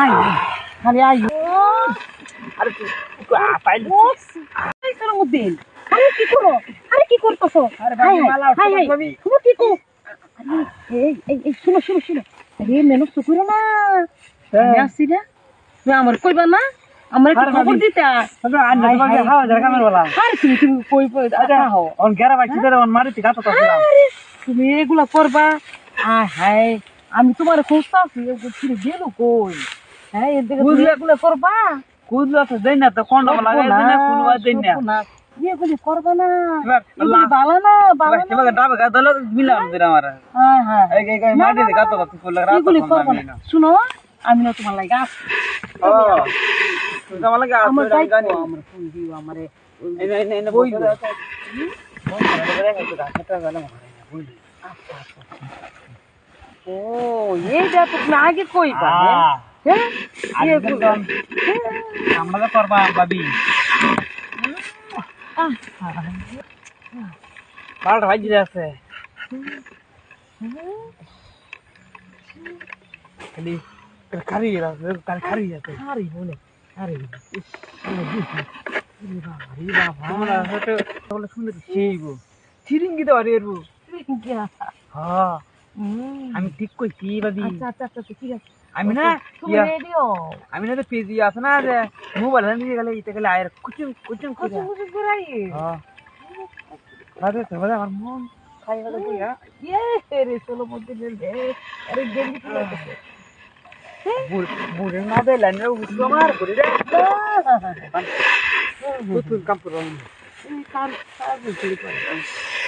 I খালি I আরে পাইলে এই সালামউদ্দিন আরে কি করো? আরে কি করতেছো? আরে ভাবি, মালা হাই হাই। তুমি কি আরে এই এই শুনো শুনো শুনো। আরে মেনু সুকুরো না। আমি আসছি না তুমি আমার কইবা না? আমার একটু আরে খবর। দিতা। আজ হাই, তোমাকে। হাওয়া ধরে কামের বলা। আর তুমি তুমি কই কই আচ্ছা অন গেরা বাইছি ধরে অন মারিতে গাতো তো আরে তুমি এগুলা করবা? আয় হায়। আমি তোমার খুঁজতাছি ছিঁড়ে গেল কই হ্যাঁ এর দিকে করবা কুদলা তো দেই না তো কোন লাগাই না কোন দেই না এগুলি করবা না এবার এগুলি লা- বালা না বালা না কেবা ডাবে গা দলে মিলাম দিরা আমার হ্যাঁ হ্যাঁ এই এই মাটি দে না, গাতো ফুল রাত এগুলি করবা না শুনো আমি না তোমার লাগে ও তুমি তো আমার আসলে আমার ফোন দিও আমারে এই এই এই বই বই দিও। ও এইটা তো তুমি আগে কইবা হ্যাঁ? হ্যাঁ? এগুলো আমরা তো করবা আহ, বারোটা ভাজি আছে খালি খারি খালি খারি আছে আরে বলে বাবা, বাবা। আমরা হয়তো তো আরে এরবো। হ্যাঁ। হুম। আমি ঠিক কইছি ভাবি আচ্ছা আচ্ছা আচ্ছা ঠিক আছে। আমি না তুমি রেডি হও? আমি না তো পেজি আছে না যে মোবাইল নিয়ে গেলে এটা গেলে আয়ের কুচুম কুচুম করে। কত বুঝে বেড়াই হ্যাঁ। বাদে তো আমার মন। খাই হলো বুঝা ইয়ে রে চলো মধ্যে রে। আরে গেলি কি লাগছে বুড়ে না দেয় লাইনে উঠল আমার বুড়ে রে। তুই কাম করো। কার কার বুঝলি করে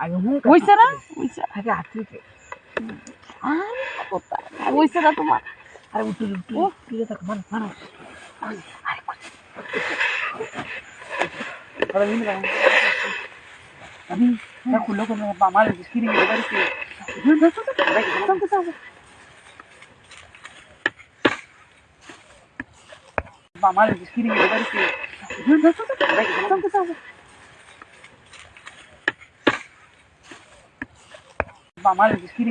আগে হুঁ হইছে না হইছে আগে হাতে আরে কথা হইছে না তোমার। আরে উঠে উঠে ও ফিরে থাক মানুষ মানুষ আরে আরে মিন গা আমি না খুলো কোনো মামার স্ক্রিন এ বাড়িতে মামার স্ক্রিন এ বাড়িতে মামার Mamá, les escribí,